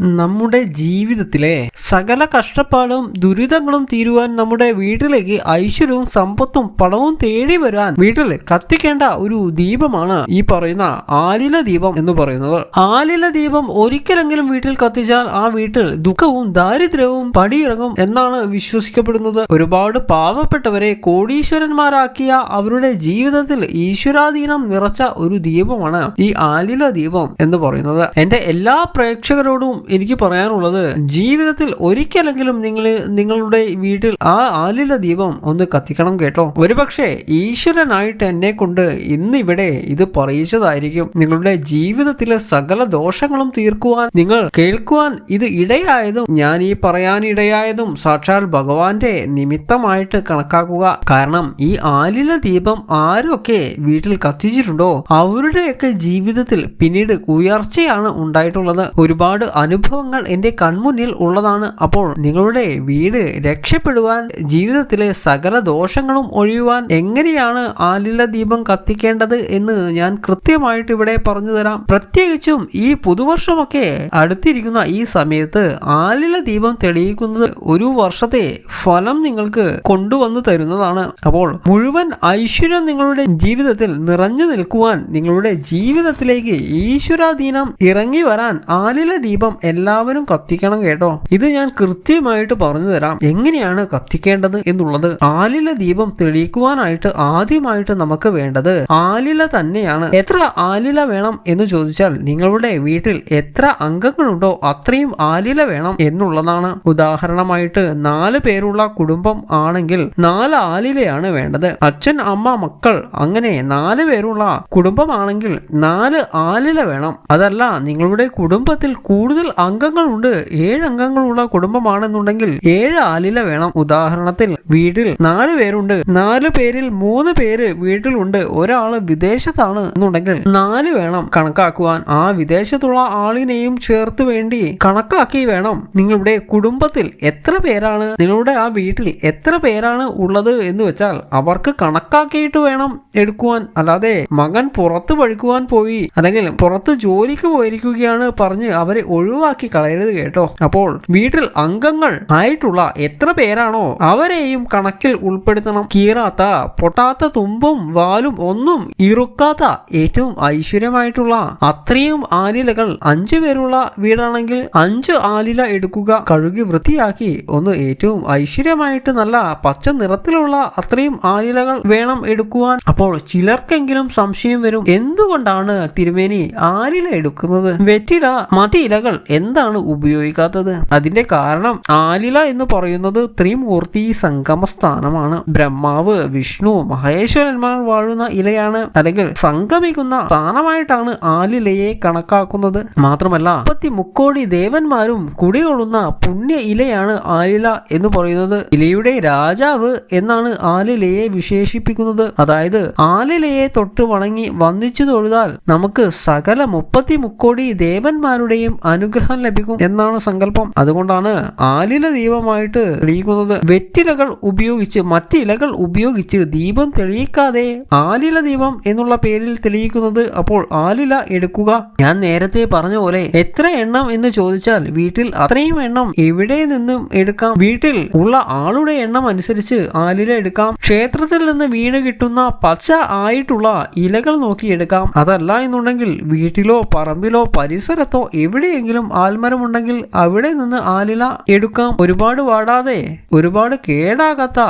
നമ്മുടെ ജീവിതത്തിലെ സകല കഷ്ടപ്പാടും ദുരിതങ്ങളും തീരുവാൻ നമ്മുടെ വീട്ടിലേക്ക് ഐശ്വര്യവും സമ്പത്തും പണവും തേടി വരാൻ വീട്ടിൽ കത്തിക്കേണ്ട ഒരു ദീപമാണ് ഈ പറയുന്ന ആലില ദീപം എന്ന് പറയുന്നത്. ആലില ദീപം ഒരിക്കലെങ്കിലും വീട്ടിൽ കത്തിച്ചാൽ ആ വീട്ടിൽ ദുഃഖവും ദാരിദ്ര്യവും പടിയിറങ്ങും എന്നാണ് വിശ്വസിക്കപ്പെടുന്നത്. ഒരുപാട് പാവപ്പെട്ടവരെ കോടീശ്വരന്മാരാക്കിയ അവരുടെ ജീവിതത്തിൽ ഈശ്വരാധീനം നിറച്ച ഒരു ദീപമാണ് ഈ ആലില ദീപം എന്ന് പറയുന്നത്. എന്റെ എല്ലാ പ്രേക്ഷകരോടും എനിക്ക് പറയാനുള്ളത് ജീവിതത്തിൽ ഒരിക്കലെങ്കിലും നിങ്ങൾ നിങ്ങളുടെ വീട്ടിൽ ആ ആലില ദീപം ഒന്ന് കത്തിക്കണം കേട്ടോ. ഒരുപക്ഷെ ഈശ്വരനായിട്ട് എന്നെ കൊണ്ട് ഇന്ന് ഇവിടെ ഇത് പറയിച്ചതായിരിക്കും. നിങ്ങളുടെ ജീവിതത്തിലെ സകല ദോഷങ്ങളും തീർക്കുവാൻ നിങ്ങൾ കേൾക്കുവാൻ ഇത് ഇടയായതും ഞാൻ ഈ പറയാനിടയായതും സാക്ഷാൽ ഭഗവാന്റെ നിമിത്തമായിട്ട് കണക്കാക്കുക. കാരണം ഈ ആലില ദീപം ആരൊക്കെ വീട്ടിൽ കത്തിച്ചിട്ടുണ്ടോ അവരുടെയൊക്കെ ജീവിതത്തിൽ പിന്നീട് ഉയർച്ചയാണ് ഉണ്ടായിട്ടുള്ളത്. ഒരുപാട് അനുഭവങ്ങൾ എന്റെ കൺമുന്നിൽ ഉള്ളതാണ്. അപ്പോൾ നിങ്ങളുടെ വീട് രക്ഷപ്പെടുവാൻ ജീവിതത്തിലെ സകല ദോഷങ്ങളും ഒഴിയുവാൻ എങ്ങനെയാണ് ആലില ദീപം കത്തിക്കേണ്ടത് എന്ന് ഞാൻ കൃത്യമായിട്ട് ഇവിടെ പറഞ്ഞു തരാം. പ്രത്യേകിച്ചും ഈ പുതുവർഷമൊക്കെ അടുത്തിരിക്കുന്ന ഈ സമയത്ത് ആലില ദീപം തെളിയിക്കുന്നത് ഒരു വർഷത്തെ ഫലം നിങ്ങൾക്ക് കൊണ്ടുവന്നു തരുന്നതാണ്. അപ്പോൾ മുഴുവൻ ഐശ്വര്യം നിങ്ങളുടെ ജീവിതത്തിൽ നിറഞ്ഞു നിൽക്കുവാൻ നിങ്ങളുടെ ജീവിതത്തിലേക്ക് ഈശ്വരാധീനം ഇറങ്ങി വരാൻ ആലില ദീപം എല്ലാവരും കത്തിക്കണം കേട്ടോ. ഇത് ഞാൻ കൃത്യമായിട്ട് പറഞ്ഞു തരാം. എങ്ങനെയാണ് കത്തിക്കേണ്ടത് എന്നുള്ളത് ആലില ദീപം തെളിയിക്കുവാനായിട്ട് ആദ്യമായിട്ട് നമുക്ക് വേണ്ടത് ആലില തന്നെയാണ്. എത്ര ആലില വേണം എന്ന് ചോദിച്ചാൽ നിങ്ങളുടെ വീട്ടിൽ എത്ര അംഗങ്ങളുണ്ടോ അത്രയും ആലില വേണം എന്നുള്ളതാണ്. ഉദാഹരണമായിട്ട് നാല് പേരുള്ള കുടുംബം ആണെങ്കിൽ നാല് ആലിലയാണ് വേണ്ടത്. അച്ഛൻ അമ്മ മക്കൾ അങ്ങനെ നാല് പേരുള്ള കുടുംബമാണെങ്കിൽ നാല് ആലില വേണം. അതല്ല നിങ്ങളുടെ കുടുംബത്തിൽ കൂടുതൽ അംഗങ്ങളുണ്ട്. ഏഴ് അംഗങ്ങളുള്ള കുടുംബമാണെന്നുണ്ടെങ്കിൽ ഏഴ് ആലില വേണം. ഉദാഹരണത്തിൽ വീട്ടിൽ നാല് പേരുണ്ട്. നാല് പേരിൽ മൂന്ന് പേര് വീട്ടിലുണ്ട്. ഒരാൾ വിദേശത്താണ് എന്നുണ്ടെങ്കിൽ നാല് വേണം കണക്കാക്കുവാൻ. ആ വിദേശത്തുള്ള ആളിനെയും ചേർത്ത് വേണ്ടി കണക്കാക്കി വേണം. നിങ്ങളുടെ കുടുംബത്തിൽ എത്ര പേരാണ്? നിങ്ങളുടെ ആ വീട്ടിൽ എത്ര പേരാണ് ഉള്ളത് എന്ന് വെച്ചാൽ അവർക്ക് കണക്കാക്കിയിട്ട് വേണം എടുക്കുവാൻ. അല്ലാതെ മകൻ പുറത്ത് പഠിക്കുവാൻ പോയി അല്ലെങ്കിൽ പുറത്ത് ജോലിക്ക് പോയിരിക്കുകയാണ് പറഞ്ഞ് അവരെ ഒഴിവാക്കി കളയരുത് കേട്ടോ. അപ്പോൾ വീട്ടിൽ അംഗങ്ങൾ ആയിട്ടുള്ള എത്ര പേരാണോ അവരെയും കണക്കിൽ ഉൾപ്പെടുത്തണം. കീറാത്ത പൊട്ടാത്ത തുമ്പും വാലും ഒന്നും ഇറുക്കാത്ത ഏറ്റവും ഐശ്വര്യമായിട്ടുള്ള അത്രയും ആലിലകൾ അഞ്ചു പേരുള്ള വീടാണെങ്കിൽ അഞ്ച് ആലില എടുക്കുക കഴുകി വൃത്തിയാക്കി ഒന്ന് ഏറ്റവും ഐശ്വര്യമായിട്ട് നല്ല പച്ച നിറത്തിലുള്ള അത്രയും ആലിലകൾ വേണം എടുക്കുവാൻ. അപ്പോൾ ചിലർക്കെങ്കിലും സംശയം വരും. എന്തുകൊണ്ടാണ് തിരുമേനി ആലില എടുക്കുന്നത്? വെറ്റില മതി ഇലകൾ എന്താണ് ഉപയോഗിക്കാത്തത്? അതിന്റെ കാരണം ആലില എന്ന് പറയുന്നത് ത്രിമൂർത്തി സംഗമ സ്ഥാനമാണ് ബ്രഹ്മാവ് വിഷ്ണു മഹേശ്വരന്മാർ വാഴുന്ന ഇലയാണ്. അല്ലെങ്കിൽ സംഗമിക്കുന്ന സ്ഥാനമായിട്ടാണ് ആലിലയെ കണക്കാക്കുന്നത്. മാത്രമല്ല മുപ്പത്തി മുക്കോടി ദേവന്മാരും കുടികൊള്ളുന്ന പുണ്യ ഇലയാണ് ആലില എന്ന് പറയുന്നത്. ഇലയുടെ രാജാവ് എന്നാണ് ആലിലയെ വിശേഷിപ്പിക്കുന്നത്. അതായത് ആലിലയെ തൊട്ട് വണങ്ങി വന്ദിച്ചു തൊഴുതാൽ നമുക്ക് സകല മുപ്പത്തി മുക്കോടി ദേവന്മാരുടെയും അനുഗ്രഹം ലഭിക്കും. എന്നാണ് സങ്കല്പം. അതുകൊണ്ടാണ് ആലില ദീപമായിട്ട് തെളിയിക്കുന്നത്. വെറ്റിലകൾ ഉപയോഗിച്ച് മറ്റ് ഇലകൾ ഉപയോഗിച്ച് ദീപം തെളിയിക്കാതെ ആലില ദീപം എന്നുള്ള പേരിൽ തെളിയിക്കുന്നത് അപ്പോൾ ആലില എടുക്കുക. ഞാൻ നേരത്തെ പറഞ്ഞ പോലെ എത്ര എണ്ണം എന്ന് ചോദിച്ചാൽ വീട്ടിൽ അത്രയും എണ്ണം എവിടെ നിന്നും എടുക്കാം? വീട്ടിൽ ഉള്ള ആളുടെ എണ്ണം അനുസരിച്ച് ആലില എടുക്കാം. ക്ഷേത്രത്തിൽ നിന്ന് വീണ് കിട്ടുന്ന പച്ച ആയിട്ടുള്ള ഇലകൾ നോക്കി എടുക്കാം. അതല്ല എന്നുണ്ടെങ്കിൽ വീട്ടിലോ പറമ്പിലോ പരിസരത്തോ എവിടെയെങ്കിലും ആൽമരമുണ്ടെങ്കിൽ അവിടെ നിന്ന് ആലില എടുക്കാം. ഒരുപാട് വാടാതെ ഒരുപാട് കേടാകാത്ത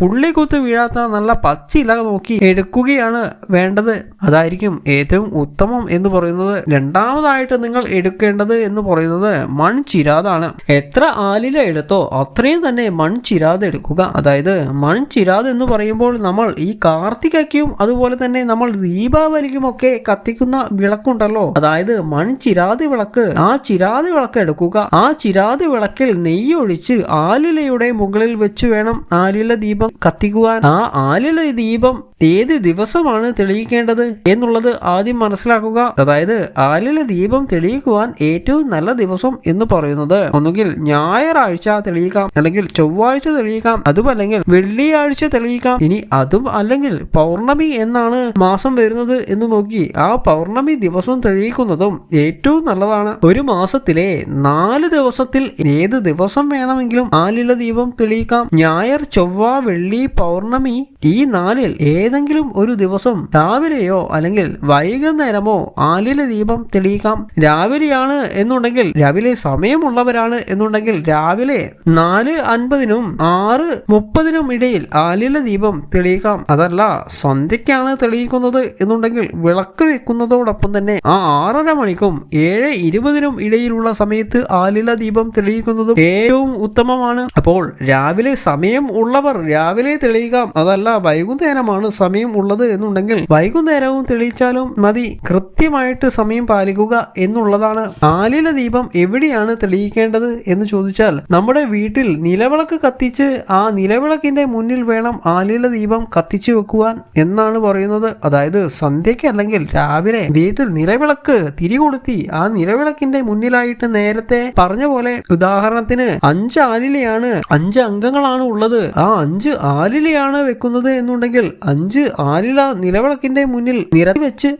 പുള്ളിക്കുത്ത് വീഴാത്ത നല്ല പച്ചില നോക്കി എടുക്കുകയാണ് വേണ്ടത്. അതായിരിക്കും ഏറ്റവും ഉത്തമം എന്ന് പറയുന്നത്. രണ്ടാമതായിട്ട് നിങ്ങൾ എടുക്കേണ്ടത് എന്ന് പറയുന്നത് മൺചിരാതാണ്. എത്ര ആലില എടുത്തോ അത്രയും തന്നെ മൺചിരാത് എടുക്കുക. അതായത് മൺചിരാത് എന്ന് പറയുമ്പോൾ നമ്മൾ ഈ കാർത്തികയ്ക്കും അതുപോലെ തന്നെ നമ്മൾ ദീപാവലിക്കുമൊക്കെ കത്തിക്കുന്ന വിളക്കുണ്ടല്ലോ. അതായത് മൺചിരാത് വിളക്ക്. ആ ചിരാതി വിളക്ക് എടുക്കുക. ആ ചിരാതി വിളക്കിൽ നെയ്യൊഴിച്ച് ആലിലയുടെ മുകളിൽ വെച്ച് വേണം ആലില ദീപം കത്തിക്കുവാൻ. ആ ആലില ദീപം ഏത് ദിവസമാണ് തെളിയിക്കേണ്ടത് എന്നുള്ളത് ആദ്യം മനസ്സിലാക്കുക. അതായത് ആലില ദീപം തെളിയിക്കുവാൻ ഏറ്റവും നല്ല ദിവസം എന്ന് പറയുന്നത്. ഒന്നുകിൽ ഞായറാഴ്ച തെളിയിക്കാം അല്ലെങ്കിൽ ചൊവ്വാഴ്ച തെളിയിക്കാം അതുമല്ലെങ്കിൽ വെള്ളിയാഴ്ച തെളിയിക്കാം. ഇനി അതും അല്ലെങ്കിൽ പൗർണമി എന്നാണ് മാസം വരുന്നത് എന്ന് നോക്കി ആ പൗർണമി ദിവസം തെളിയിക്കുന്നതും ഏറ്റവും നല്ലതാണ്. ഒരു മാസത്തിലെ നാല് ദിവസത്തിൽ ഏത് ദിവസം വേണമെങ്കിലും ആലില ദീപം തെളിയിക്കാം. ഞായർ ചൊവ്വ വെള്ളി പൗർണമി ഈ നാലിൽ ഏതെങ്കിലും ഒരു ദിവസം രാവിലെയോ അല്ലെങ്കിൽ വൈകുന്നേരമോ ആലില ദീപം തെളിയിക്കാം. രാവിലെയാണ് എന്നുണ്ടെങ്കിൽ രാവിലെ സമയമുള്ളവരാണ് എന്നുണ്ടെങ്കിൽ രാവിലെ നാല് അൻപതിനും ആറ് മുപ്പതിനും ഇടയിൽ ആലില ദീപം തെളിയിക്കാം. അതല്ല സന്ധ്യക്കാണ് തെളിയിക്കുന്നത് എന്നുണ്ടെങ്കിൽ വിളക്ക് വെക്കുന്നതോടൊപ്പം തന്നെ ആ ആറര മണിക്കും ഏഴ് ഇരുപതിനും ഇടയിലുള്ള സമയത്ത് ആലില ദീപം തെളിയിക്കുന്നതും ഏറ്റവും ഉത്തമമാണ്. അപ്പോൾ രാവിലെ സമയം ഉള്ളവർ രാവിലെ തെളിയിക്കാം അതല്ല വൈകുന്നേരമാണ് സമയം ഉള്ളത് എന്നുണ്ടെങ്കിൽ വൈകുന്നേരവും തെളിയിച്ചാലും മതി. കൃത്യമായിട്ട് സമയം പാലിക്കുക എന്നുള്ളതാണ്. ആലില ദീപം എവിടെയാണ് തെളിയിക്കേണ്ടത് എന്ന് ചോദിച്ചാൽ നമ്മുടെ വീട്ടിൽ നിലവിളക്ക് കത്തിച്ച് ആ നിലവിളക്കിന്റെ മുന്നിൽ വേണം ആലില ദീപം കത്തിച്ചു വെക്കുവാൻ എന്നാണ് പറയുന്നത്. അതായത് സന്ധ്യയ്ക്ക് അല്ലെങ്കിൽ രാവിലെ വീട്ടിൽ നിലവിളക്ക് തിരികൊടുത്തി ആ നിലവിളക്കിന്റെ മുന്നിലായിട്ട് നേരത്തെ പറഞ്ഞ പോലെ ഉദാഹരണത്തിന് അഞ്ച് ആലിലയാണ് അഞ്ച് അംഗങ്ങളാണ് ഉള്ളത്. ആ അഞ്ച് ആലിലയാണ് വെക്കുന്നത് എന്നുണ്ടെങ്കിൽ അഞ്ച് ആലില നിലവിളക്കിന്റെ മുന്നിൽ നിരത്തി വെച്ച്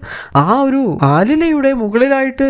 ആ ഒരു ആലിലയുടെ മുകളിലായിട്ട്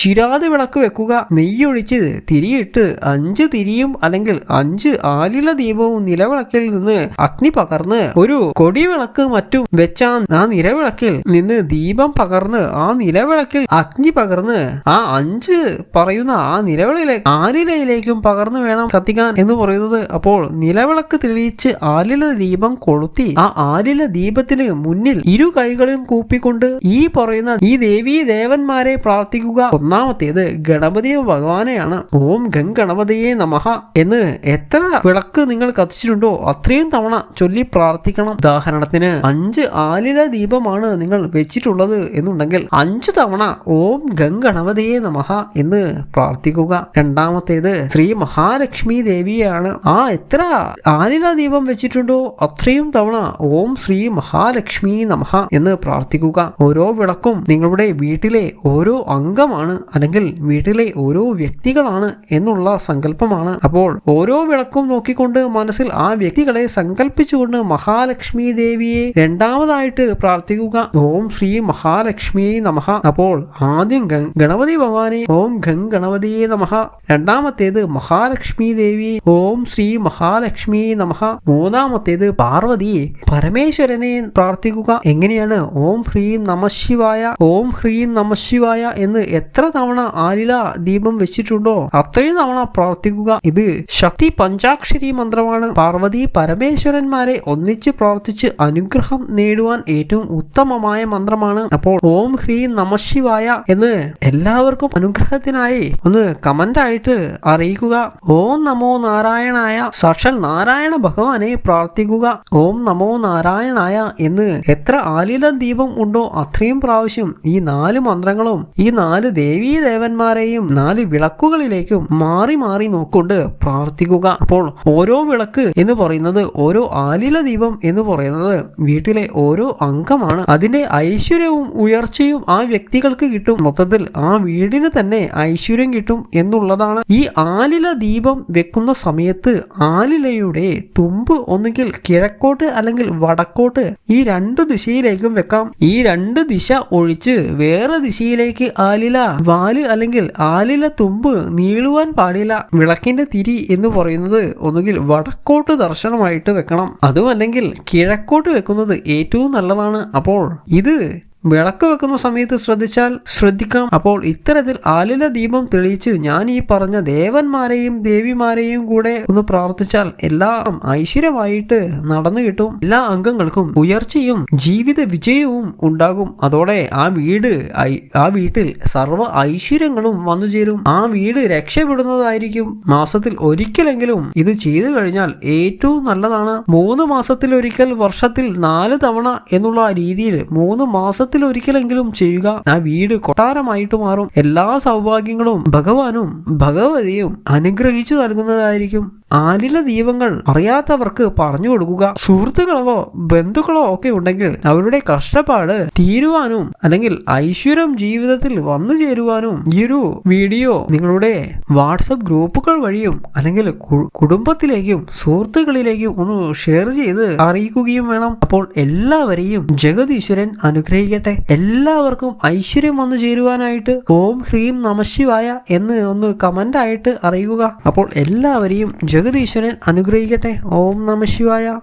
ചിരാത് വിളക്ക് വെക്കുക. നെയ്യൊഴിച്ച് തിരിയിട്ട് അഞ്ച് തിരിയും അല്ലെങ്കിൽ അഞ്ച് ആലില ദീപവും നിലവിളക്കിൽ നിന്ന് അഗ്നി പകർന്ന് ഒരു കൊടിവിളക്ക് മറ്റും വെച്ചാൽ ആ നിലവിളക്കിൽ നിന്ന് ദീപം പകർന്ന് ആ നിലവിളക്കിൽ അഗ്നി പകർന്ന് ആ അഞ്ച് പറയുന്ന ആ നിലവിളിലെ ആലിലയിലേക്കും പകർന്നു വേണം കത്തിക്കാൻ എന്ന് പറയുന്നത്. അപ്പോൾ നിലവിളക്ക് തെളിയിച്ച് ആലില ദീപം കൊളുത്തി ആ ആലില ദീപത്തിന് മുന്നിൽ ഇരു കൈകളും കൂപ്പിക്കൊണ്ട് ഈ പറയുന്ന ഈ ദേവീ ദേവന്മാരെ പ്രാർത്ഥിക്കുക. ഒന്നാമത്തേത് ഗണപതി ഭഗവാനെയാണ്. ഓം ഗം ഗണപതിയെ നമഹ എന്ന് എത്ര വിളക്ക് നിങ്ങൾ കത്തിച്ചിട്ടുണ്ടോ അത്രയും തവണ ചൊല്ലി പ്രാർത്ഥിക്കണം. ഉദാഹരണത്തിന് അഞ്ച് ആലില ദീപമാണ് നിങ്ങൾ വെച്ചിട്ടുള്ളത് എന്നുണ്ടെങ്കിൽ അഞ്ച് തവണ ഓം ഗം ഗണപതിയെ നമഹ എന്ന് പ്രാർത്ഥിക്കുക. രണ്ടാമത്തേത് ശ്രീ മഹാലക്ഷ്മി ദേവിയാണ് ആ എത്ര ആലില ദീപം വെച്ചിട്ടുണ്ടോ? അത്രയും തവണ ഓം ശ്രീ മഹാലക്ഷ്മി നമഹ എന്ന് പ്രാർത്ഥിക്കുക. ഓരോ വിളക്കും നിങ്ങളുടെ വീട്ടിലെ ഓരോ അംഗമാണ് അല്ലെങ്കിൽ വീട്ടിലെ ഓരോ വ്യക്തികളാണ് എന്നുള്ള സങ്കല്പമാണ്. അപ്പോൾ ഓരോ വിളക്കും നോക്കിക്കൊണ്ട് മനസ്സിൽ ആ വ്യക്തികളെ സങ്കല്പിച്ചുകൊണ്ട് മഹാലക്ഷ്മി ദേവിയെ രണ്ടാമതായിട്ട് പ്രാർത്ഥിക്കുക. ഓം ശ്രീ മഹാലക്ഷ്മി നമഹ അപ്പോൾ ആദ്യം ഗണപതി ഭഗവാനെ ഓം ഗം ഗണപതിയെ നമഃ. രണ്ടാമത്തേത് മഹാലക്ഷ്മി ദേവി ഓം ശ്രീ മഹാലക്ഷ്മി നമഹ മൂന്നാമത്തേത് പാർവതി പരമേശ്വരനെ പ്രാർത്ഥിക്കുക. എങ്ങനെയാണ്? ഓം ഹ്രീം നമശിവായ ഓം ഹ്രീം നമശിവായ എന്ന് എത്ര തവണ ആലില ദീപം വെച്ചിട്ടുണ്ടോ? അത്രയും തവണ പ്രാർത്ഥിക്കുക. ഇത് ശക്തി പഞ്ചാക്ഷരി മന്ത്രമാണ്. പാർവതി പരമേശ്വരന്മാരെ ഒന്നിച്ച് പ്രാർത്ഥിച്ച് അനുഗ്രഹം നേടുവാൻ ഏറ്റവും ഉത്തമമായ മന്ത്രമാണ്. അപ്പോൾ ഓം ഹ്രീം നമശിവായ എന്ന് എല്ലാവർക്കും അനുഗ്രഹത്തിനായി ഒന്ന് കമന്റ് ആയിട്ട് അറിയിക്കുക. ഓം നമോ നാരായണായ സാക്ഷാൽ നാരായണ ഭഗവാനെ പ്രാർത്ഥിക്കുക. ഓം നമോ നാരായണായ എന്ന് എത്ര ആലില ദീപം ഉണ്ടോ അത്രയും പ്രാവശ്യം ഈ നാല് മന്ത്രങ്ങളും ഈ നാല് ദേവീ ദേവന്മാരെയും നാല് വിളക്കുകളിലേക്കും മാറി മാറി നോക്കൊണ്ട് പ്രാർത്ഥിക്കുക. അപ്പോൾ ഓരോ വിളക്ക് എന്ന് പറയുന്നത് ഓരോ ആലില ദീപം എന്ന് പറയുന്നത് വീട്ടിലെ ഓരോ അംഗമാണ്. അതിന്റെ ഐശ്വര്യവും ഉയർച്ചയും ആ വ്യക്തികൾക്ക് കിട്ടും. മൊത്തത്തിൽ ആ വീടിന് തന്നെ ഐശ്വര്യം കിട്ടും എന്നുള്ളതാണ്. ഈ ആലില ദീപം വെക്കുന്ന സമയത്ത് ആലിലയുടെ തുമ്പ് ഒന്നുകിൽ കിഴക്കോട്ട് അല്ലെങ്കിൽ വടക്കോട്ട് ഈ രണ്ട് ദിശയിലേക്കും വെക്കാം. ഈ രണ്ട് ദിശ ഒഴിച്ച് വേറെ ദിശയിലേക്ക് ആലില വാൽ അല്ലെങ്കിൽ ആലില തുമ്പ് നീളുവാൻ പാടില്ല. വിളക്കിന്റെ തിരി എന്ന് പറയുന്നത് ഒന്നുകിൽ വടക്കോട്ട് ദർശനമായിട്ട് വെക്കണം. അതും അല്ലെങ്കിൽ കിഴക്കോട്ട് വെക്കുന്നത് ഏറ്റവും നല്ലതാണ് അപ്പോൾ ഇത് വിളക്ക് വെക്കുന്ന സമയത്ത് ശ്രദ്ധിച്ചാൽ ശ്രദ്ധിക്കാം. അപ്പോൾ ഇത്തരത്തിൽ ആലില ദീപം തെളിയിച്ച് ഞാൻ ഈ പറഞ്ഞ ദേവന്മാരെയും ദേവിമാരെയും കൂടെ ഒന്ന് പ്രാർത്ഥിച്ചാൽ എല്ലാം ഐശ്വര്യമായിട്ട് നടന്നു കിട്ടും. എല്ലാ അംഗങ്ങൾക്കും ഉയർച്ചയും ജീവിത വിജയവും ഉണ്ടാകും. അതോടെ ആ വീട് ആ വീട്ടിൽ സർവ ഐശ്വര്യങ്ങളും വന്നു ചേരും. ആ വീട് രക്ഷപ്പെടുന്നതായിരിക്കും. മാസത്തിൽ ഒരിക്കലെങ്കിലും ഇത് ചെയ്തു കഴിഞ്ഞാൽ ഏറ്റവും നല്ലതാണ്. മൂന്ന് മാസത്തിൽ ഒരിക്കൽ വർഷത്തിൽ നാല് തവണ എന്നുള്ള രീതിയിൽ മൂന്ന് മാസത്തിൽ ഒരിക്കലെങ്കിലും ചെയ്യുക. ആ വീട് കൊട്ടാരമായിട്ട് മാറും. എല്ലാ സൗഭാഗ്യങ്ങളും ഭഗവാനും ഭഗവതിയും അനുഗ്രഹിച്ചു നൽകുന്നതായിരിക്കും. ആലില ദീപങ്ങൾ അറിയാത്തവർക്ക് പറഞ്ഞു കൊടുക്കുക. സുഹൃത്തുക്കളോ ബന്ധുക്കളോ ഒക്കെ ഉണ്ടെങ്കിൽ അവരുടെ കഷ്ടപ്പാട് തീരുവാനും അല്ലെങ്കിൽ ഐശ്വര്യം ജീവിതത്തിൽ വന്നു ചേരുവാനും ഈ ഒരു വീഡിയോ നിങ്ങളുടെ വാട്സപ്പ് ഗ്രൂപ്പുകൾ വഴിയും അല്ലെങ്കിൽ കുടുംബത്തിലേക്കും സുഹൃത്തുക്കളിലേക്കും ഒന്ന് ഷെയർ ചെയ്ത് അറിയിക്കുകയും വേണം. അപ്പോൾ എല്ലാവരെയും ജഗതീശ്വരൻ അനുഗ്രഹിക്കട്ടെ. എല്ലാവർക്കും ഐശ്വര്യം വന്നു ചേരുവാനായിട്ട് ഓം ഹ്രീം നമശിവായ എന്ന് ഒന്ന് കമന്റ് ആയിട്ട് അറിയുക. അപ്പോൾ എല്ലാവരെയും ജഗദീശ്വരൻ അനുഗ്രഹിക്കട്ടെ. ഓം നമശിവായ